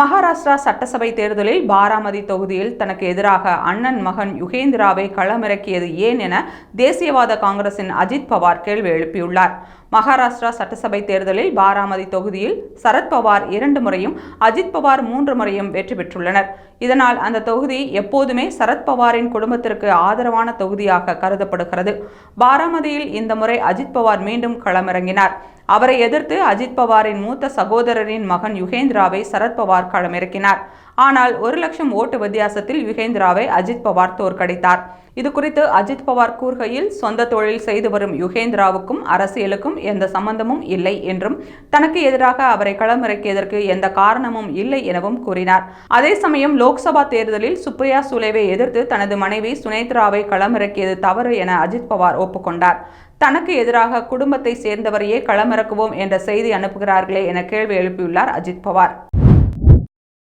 மகாராஷ்டிரா சட்டசபை தேர்தலில் பாராமதி தொகுதியில் தனக்கு எதிராக அண்ணன் மகன் யுகேந்திராவை களமிறக்கியது ஏன் என தேசியவாத காங்கிரசின் அஜித் பவார் கேள்வி எழுப்பியுள்ளார். மகாராஷ்டிரா சட்டசபை தேர்தலில் பாராமதி தொகுதியில் சரத்பவார் இரண்டு முறையும் அஜித் பவார் மூன்று முறையும் வெற்றி பெற்றுள்ளனர். இதனால் அந்த தொகுதி எப்போதுமே சரத்பவாரின் குடும்பத்திற்கு ஆதரவான தொகுதியாக கருதப்படுகிறது. பாராமதியில் இந்த முறை அஜித் பவார் மீண்டும் களமிறங்கினார். அவரை எதிர்த்து அஜித் பவாரின் மூத்த சகோதரரின் மகன் யுகேந்திராவை சரத்பவார் களமிறக்கினார். ஆனால் ஒரு லட்சம் ஓட்டு வித்தியாசத்தில் யுகேந்திராவை அஜித் பவார் தோற்கடித்தார். இது குறித்து அஜித் பவார் கூறுகையில் சொந்த தொழில் செய்து வரும் யுகேந்திராவுக்கும் அரசியலுக்கும் எந்த சம்பந்தமும் இல்லை என்றும் தனக்கு எதிராக அவரை களமிறக்கியதற்கு எந்த காரணமும் இல்லை எனவும் கூறினார். அதே சமயம் லோக்சபா தேர்தலில் சுப்ரியா சுலேவை எதிர்த்து தனது மனைவி சுனேத்ராவை களமிறக்கியது தவறு என அஜித் பவார் ஒப்புக்கொண்டார். தனக்கு எதிராக குடும்பத்தை சேர்ந்தவரையே களமிறக்குவோம் என்ற செய்தி அனுப்புகிறார்களே என கேள்வி எழுப்பியுள்ளார் அஜித் பவார்.